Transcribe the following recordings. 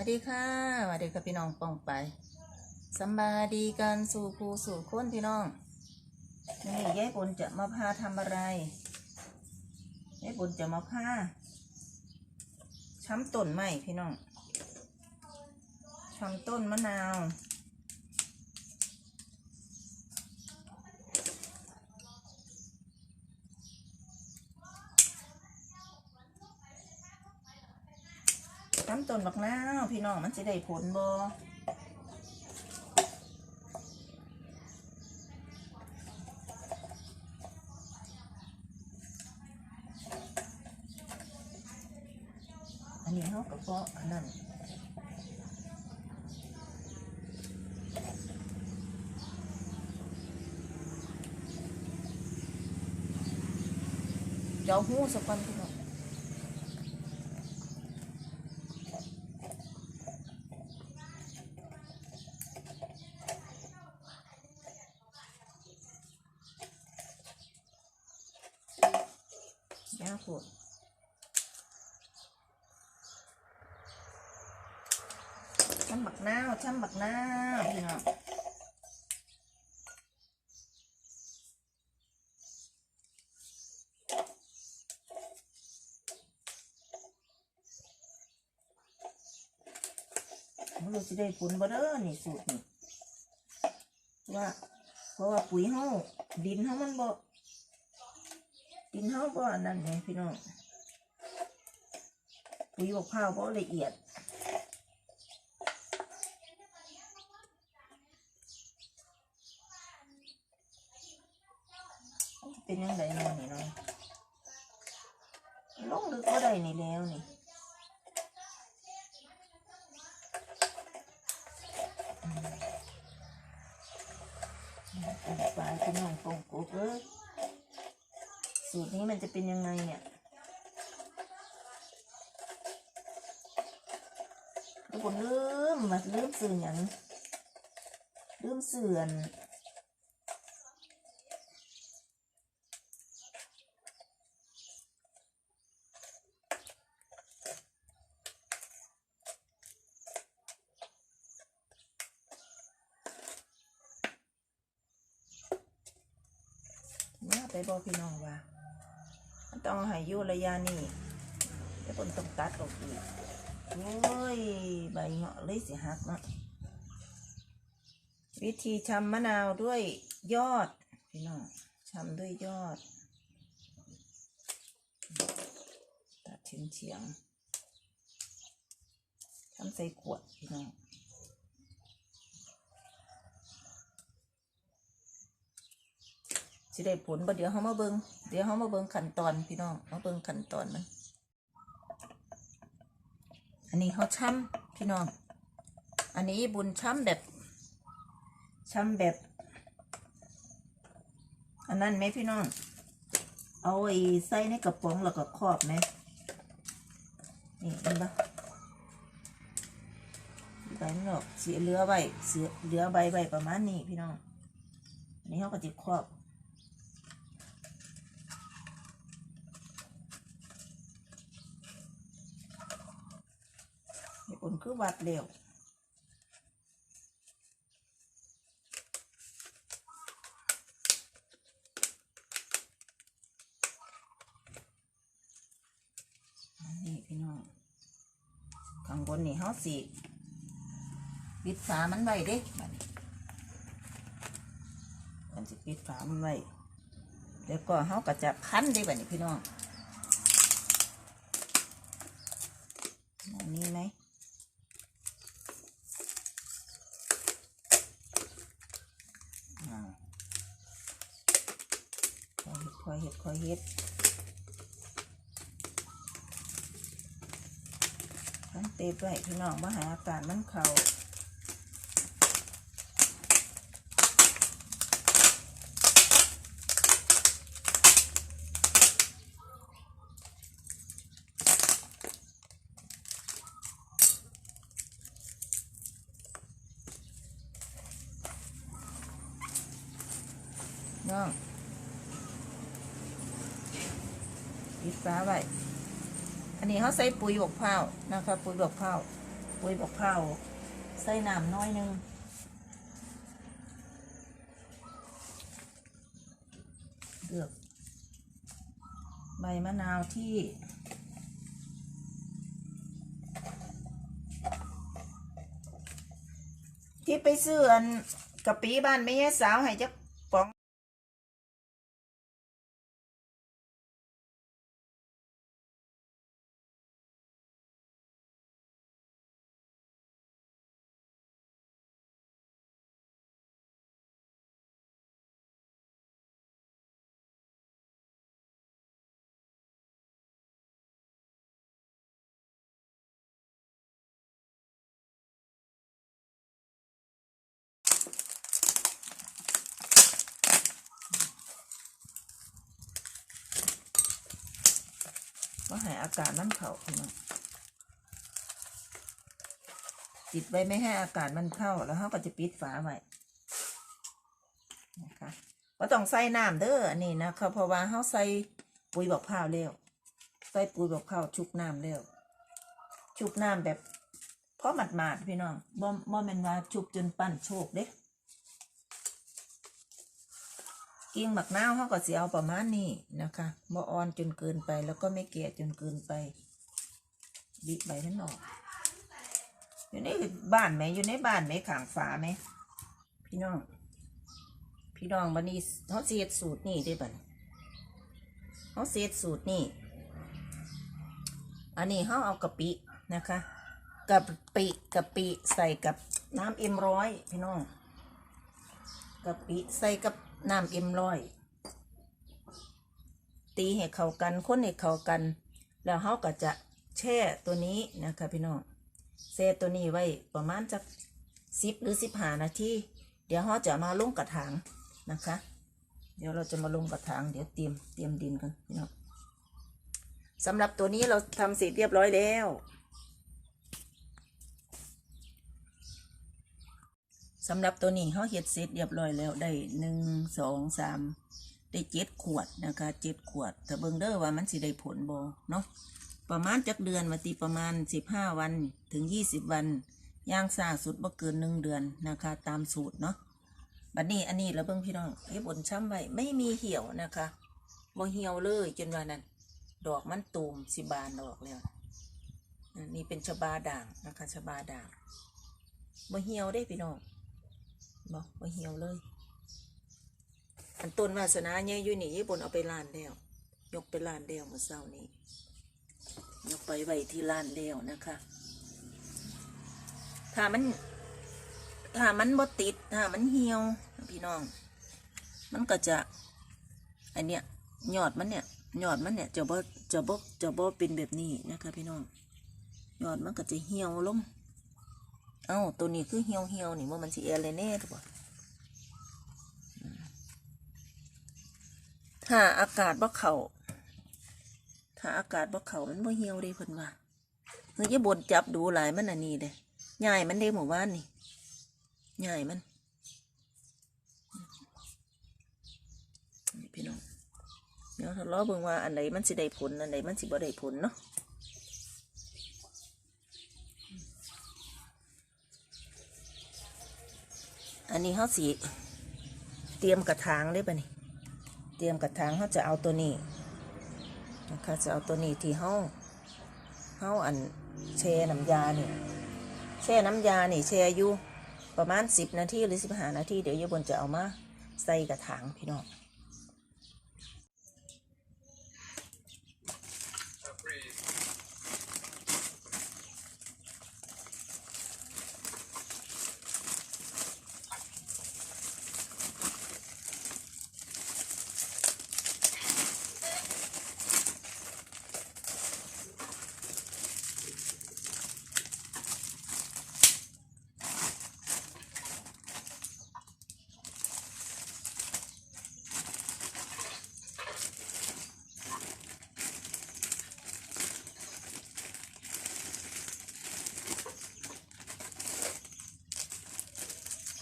วัสดีค่ะสวัสดีค่ะพี่น้องปองไปสบายดีกันสู่ครูสู่คนพี่น้องนี่ยายบุญจะมาพาทำอะไรยายบุญจะมาพาช้ำต้นไม้พี่น้องช้ำต้นมะนาว น้ำต้นบักนาวพี่น้องมันจะได้ผลบ่อันนี้เขาก็เพาะอันนั้นเจ้าหูสักวัน พี่น้องยาวดช้ำบักนาวช้ำบักนาวพี่น้องมันรู้สิได้ผลบ่เด้อนี่สูตรนี่ว่า เพราะว่าปุ๋ยเฮาดินเฮามันบ่ ดินเฮาบ่อันนั้นไงพี่น้องปุ๋ยบกข้าวบ่ละเอียดเป็นยังไงเนาะนี่เนาะลงลึกก็ได้นี่แล้วนี่อืมปลาพี่น้องปลูกกเอ้ย สูตรนี้มันจะเป็นยังไงเนี่ย ทุกคนลืมมาลืมสื่ออย่างลืมเสื่อนมไปบอกพี่น้องว่า ต้องห้อยู่ระยะนี้เดี๋ยวคนต้องตัดออกอีกโอ้ยใบเงาะเลยสิหักเนาะวิธีชำมะนาวด้วยยอดพี่น้องชำด้วยยอด ตัดเฉียงเฉียงๆทำใส่ขวดพี่น้อง สิได้ผลบ่เดี๋ยวเขามาเบิงเดี๋ยวเขามาเบิงขั้นตอนพี่น้องมาเบิงขั้นตอนมันอันนี้เขาช้ำพี่น้อง อันนี้บุญช้ำแบบช้ำแบบ อันนั้นไหมพี่น้อง เอาไอ้ใส่ในกระป๋องแล้วก็ครอบไหมนี่เห็นปะใบมันออกเสียเหลือใบเสียเหลือใบใบประมาณนี้พี่น้อง อันนี้เขาก็จะครอบ มีผลคือ วัดเร็วอันนี่พี่น้องข้างบนนี่เขาสีปิดฝามันไว้เด้บัดนี้มันจะปิดฝามันไว้แล้วก็เขาก็จะคั้นได้บัดนี้พี่น้องนี้ไหม อ่าค อยเห็ดคอยเห็ดคอยเห็ดทั้งเตะไปพี่น้องมาหาอากาศมันเขาน้อง ปิดฟ้าไว้อันนี้เขาใส่ปุ๋ยบกเผานะคะปุ๋ยบกเผาปุ๋ยบอกข้าใส่น้ำน้อยหนึงเลือกใบมะนาวที่ที่ไปซื้ออันกะปิบ้านแม่ยายสาวให้จัก ป๋องก็ให้อากาศมันเข้าพี่น้องปิดไว้ไม่ให้อากาศมันเข้าแล้วเขาก็จะปิดฝาไว้นะคะก็ต้องใส่น้ำเด้ออันนี้นะคะเพราะว่าเขาใส่ปุ๋ยบอกข้าวเร็วใส่ปุ๋ยบอกข้าวชุบน้ำเร็วชุบน้ำแบบเพราะหมาดๆพี่น้องบ่บ่แม่นว่าชุบจนปั้นโชกเด้ กิ่งหมักนาวเขาก็สิเอาประมาณนี้นะคะบ่อ่อนจนเกินไปแล้วก็ไม่แก่จนเกินไปบิใบนั้นออก อยู่ในบ้านไหมอยู่ในบ้านไหมขางฝาไหมพี่น้อง พี่น้องบันนี้เขาเสียดสูตรนี่ได้บัดเขาเสียดสูตรนี่อันนี้เขาเอากะปินะคะกะปิกะปิใส่กับน้ำเอ็มร้อยพี่น้องกะปิใส่กับ น้ำเอ็มร้อยตีให้เข้ากันคนให้เข้ากัน แล้วเขาก็จะแช่ตัวนี้นะคะพี่น้องแช่ตัวนี้ไว้ประมาณจักสิบหรือสิบห้านาทีเดี๋ยวเขาจะมาลงกระถางนะคะ เดี๋ยวเราจะมาลงกระถางเดี๋ยวเตรียมเตรียมดินกันพี่น้องสำหรับตัวนี้เราทำเสร็จเรียบร้อยแล้ว สำหรับตัวนี้เขาเฮ็ดเสร็จเรียบร้อยแล้วได้หนึ่งสองสามได้เจ็ดขวดนะคะเจ็ดขวดถ้าเบิงเด้อว่ามันสิได้ผลบ่เนาะประมาณจักเดือนมาตีประมาณสิบห้าวันถึงยี่สิบวันย่างซาสุดบ่เกินหนึ่งเดือนนะคะ ตามสูตรเนาะบัดนี้อันนี้แล้วเบิ่งพี่น้องเฮ็ดบนช้ำไว้ไม่มีเหี่ยวนะคะบ่เหี่ยวเลยจนว่านั้น ดอกมันตูมสิบานดอกแล้วอันนี้เป็นชะบาด่างนะคะชะบาด่างบ่เหี่ยวได้พี่น้อง บอกว่าเหี่ยวเลย อันต้นวาสนาเนี่ยอยู่นี่ญี่ปุ่นเอาไปล้านแล้วยกไปล้านแล้วเมื่อเช้านี้ ยกไปไว้ที่ล้านแล้วนะคะ ถ้ามัน ถ้ามันบ่ติด ถ้ามันเหี่ยว พี่น้อง มันก็จะอันเนี้ยยอดมันเนี่ยยอดมันเนี่ยจะบ่จะบ่จะบ่เป็นแบบนี้นะคะ พี่น้องยอดมันก็จะเหี่ยวลง เอ้าตัวนี้คือเหี่ยวเหี่ยวนี่ว่ามันสิเอเลเน่ถูกป่ะถ้าอากาศบ่เข้าถ้าอากาศบ่เข้ามันบ่เหี่ยวเด้เพิ่นว่าเฮ้ยอย่าบ่นจับดูหลายมันอันนี้เด้ใหญ่มันเด้หมู่บ้านนี่ใหญ่มันพี่น้องเดี๋ยวทดลองเบิ่งว่าอันไหนมันสิได้ผลอันไหนมันสิบ่ได้ผลเนาะ อันนี้เขาสีเตรียมกระถางได้ปะนี่เตรียมกระถางเขาจะเอาตัวนี้นะคะจะเอาตัวนี้ที่เขาเขาอันแช่น้ำยาเนี่ยแช่น้ำยาเนี่ยแช่อยู่ประมาณสิบนาทีหรือสิบห้านาทีเดี๋ยวยายบนจะเอามาใส่กระถางพี่น้อง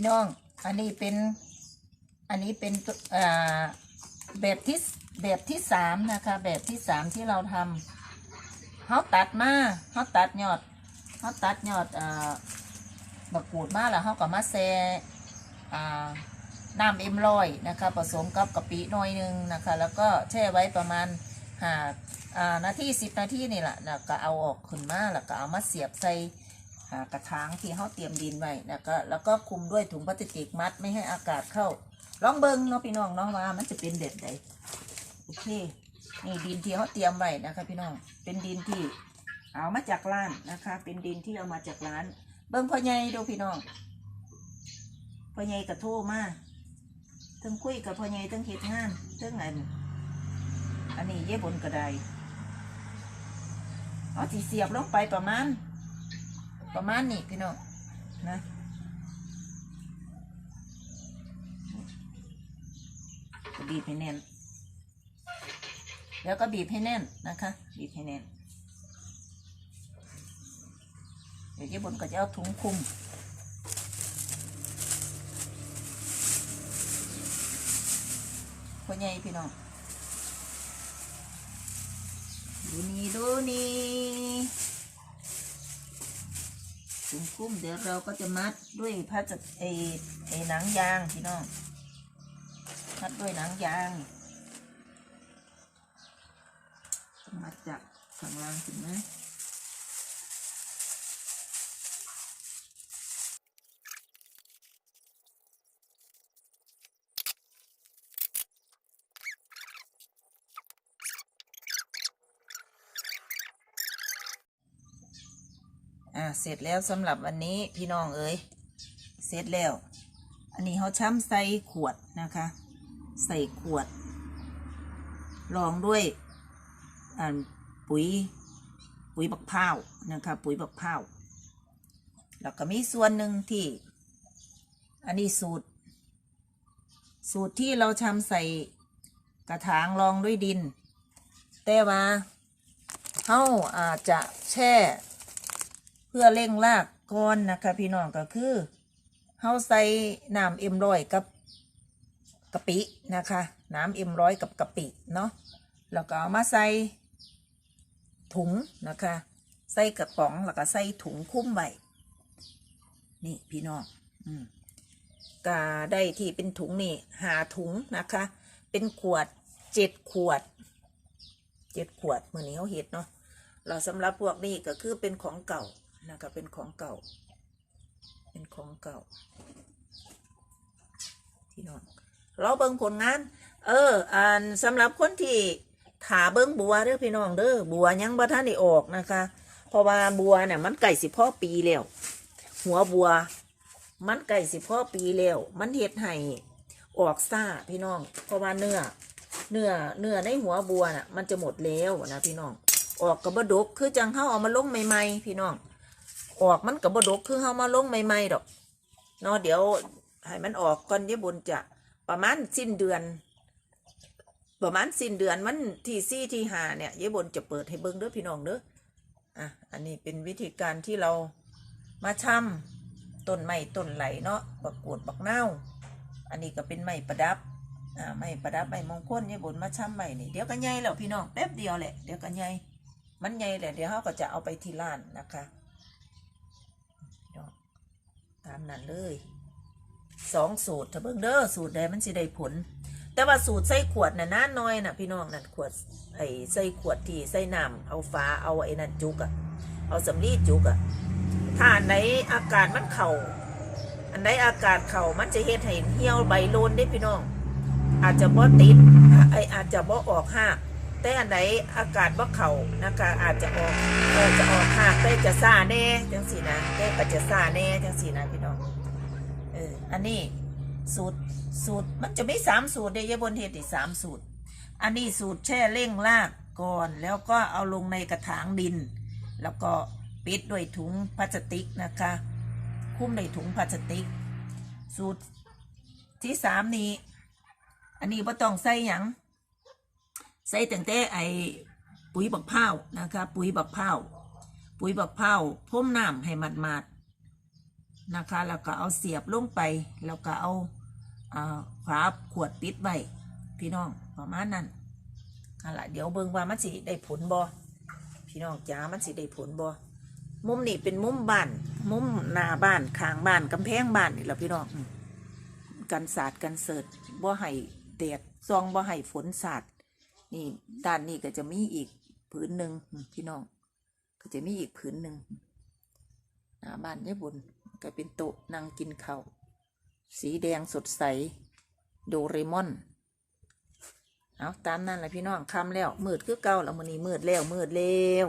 พี่น้อง อันนี้เป็น อันนี้เป็นแบบที่แบบที่สามนะคะ แบบที่สามที่เราทำเขาตัดมาเขาตัดยอดเขาตัดยอดบักกูดมาแล้วเขาก็มาแซ่น้ำเอ็มร้อยนะคะ ผสมกับกะปิหน่อยหนึงนะคะ แล้วก็แช่ไว้ประมาณหาอ่านาทีสิบนาทีนี่แหละแล้วก็เอาออกขึ้นมาแล้วก็เอามาเสียบใส่ กระถางที่เขาเตรียมดินไว้นะคะแล้วก็คุมด้วยถุงพลาสติกมัดไม่ให้อากาศเข้าลองเบิ้งเนาะพี่น้องเนาะว่ามันจะเป็นเด็ดใดโอเคนี่ดินที่เขาเตรียมไว้นะคะพี่น้องเป็นดินที่เอามาจากร้านนะคะ เป็นดินที่เอามาจากร้าน เบิ้งพ่อใหญ่ดูพี่น้องพ่อใหญ่กระโทรมาทั้งคุยกับพ่อใหญ่ทั้งเฮ็ดงานทั้งอันอันนี้เย่บนกระไดเอาสีเสียบลงไปประมาณ ประมาณนี้พี่น้องนะบีบให้แน่น แล้วก็บีบให้แน่นนะคะ บีบให้แน่น เดี๋ยวเจ๊บนก็จะเอาถุงคลุมพ่อใหญ่พี่น้อง ดูนี่ดูนี่ ถุงคลุมเดี๋ยวเราก็จะมัดด้วยพลาสติกเอเอหนังยางพี่น้องมัดด้วยหนังยางต้องมัดจากข้างล่างถึงนะ อ่าเสร็จแล้วสำหรับวันนี้พี่น้องเอ๋ยเสร็จแล้ว อันนี้เขาช้ำใส่ขวดนะคะ ใส่ขวดรองด้วยอ่าปุ๋ยปุ๋ยบักพร้าวนะคะปุ๋ยบักพร้าวแล้วก็มีส่วนหนึ่งที่ อันนี้สูตร สูตรที่เราทำใส่กระถางรองด้วยดิน แต่ว่าเขาอาจจะแช่ เพื่อเร่งรากก่อนนะคะพี่น้องก็คือเฮาใส่น้ำเอ็มร้อยกับกะปินะคะ น้ำเอ็มร้อยกับกะปิเนาะแล้วก็เอามาใส่ถุงนะคะ ใส่กระป๋องแล้วก็ใส่ถุงคุ้มไว้นี่พี่น้องอืมก็ได้ที่เป็นถุงนี่หาถุงนะคะ เป็นขวดเจ็ดขวดเจ็ดขวดเมื่อนี้เขาเห็ดเนาะเราสำหรับพวกนี้ก็คือเป็นของเก่า นะคะเป็นของเก่า เป็นของเก่าพี่น้องเราเบิ่งผลงาน เอออ่านสำหรับคนที่ถาเบิ่งบัวเด้อพี่น้องเด้อบัวยังบ่ทันได้ออกนะคะ เพราะว่าบัวเนี่ยมันไก่สิพ่อปีแล้วหัวบัว มันไก่สิพ่อปีแล้วมันเฮ็ดให้ออกซ่าพี่น้อง เพราะว่าเนื้อเนื้อเนื้อในหัวบัวน่ะมันจะหมดแล้วนะพี่น้อง ออกกับบดกคือจังเฮาเอามาลงใหม่ๆพี่น้อง ออกมันกับบดกคือเฮามาลงใหม่ๆดอกเนาะเดี๋ยวให้มันออกก่อนเดี๋ยวบุญจะประมาณสิ้นเดือน ประมาณสิ้นเดือนมันที่ซี่ที่หาเนี่ยยายบนจะเปิดให้เบิ้งเด้อพี่น้องเด้ออะอันนี้เป็นวิธีการที่เรามาช่ำต้นไม้ต้นไหลเนาะบักกวดบักเน่าอันนี้ก็เป็นไม้ประดับอ่าไม้ประดับไม้มงคลยายบนมาช่ำไม้นี่เดี๋ยวก็ใหญ่แล้วพี่น้องแป๊บเดียวแหละเดี๋ยวก็ใหญ่มันใหญ่แหละเดี๋ยวเขาก็จะเอาไปที่ร้านนะคะ ตามนั้นเลยสองสูตรถ้าเบิ่งเด้อสูตรใดมันสิได้ผล แต่ว่าสูตรใส่ขวดน่ะน้าน้อยน่ะพี่น้องนั่นขวดไอ้ใส่ขวดที่ใส่น้ำเอาฟ้าเอาไอ้นั่นจุกอะเอาสำลีจุกอะถ้าอันไหนอากาศมันเข่าอันไหนอากาศเข่ามันจะเฮ็ดให้เหี่ยวใบโลนได้พี่น้อง อาจจะบ่ติดไออาจจะบ่ออกหักแต่อันไหนอากาศบ่เข่านะคะอาจจะออกเออจะออกหักแต่จะซาแน่จังสีนะแต่ก็จะซาแน่จังสีนะพี่น้ อันนี้สูตรสูตรมันจะไม่สามสูตรเดียบนเทศอีกสามสูตร อันนี้สูตรแช่เร่งรากก่อนแล้วก็เอาลงในกระถางดิน แล้วก็ปิดด้วยถุงพลาสติกนะคะ คุ้มในถุงพลาสติก สูตรที่สามนี้ อันนี้บ่ต้องใส่หยังใส่ตั้งแต่ไอปุ๋ยบักเผานะคะ ปุ๋ยบักเผาปุ๋ยบักเผาพ่มน้ำให้มัดมัด นะคะ แล้วก็เอาเสียบลงไป แล้วก็เอาอ่าฝาขวดปิดไว้พี่น้องประมาณนั้นนั่นละเดี๋ยวเบิ่งว่ามันสิได้ผลบ่พี่น้องจ๋ามันสิได้ผลบ่มุมนี่เป็นมุมบ้าน มุมหน้าบ้านข้างบ้านกำแพงบ้านนี่แหละพี่น้องกันสาดกันเสิร์ตบ่ให้แดดซองบ่ให้ฝนสาดนี่ด้านนี้ก็จะมีอีกผืนหนึ่งพี่น้อง ก็จะมีอีกผืนหนึ่งหน้าบ้านยายบุญ ก็เป็นโต๊ะนั่งกินข้าวสีแดงสดใส โดเรมอน เอาตามนั่นแหละพี่น้องคำแล้ว มืดคือเก่าแล้วมันนี้มืดแล้วมืดแล้ว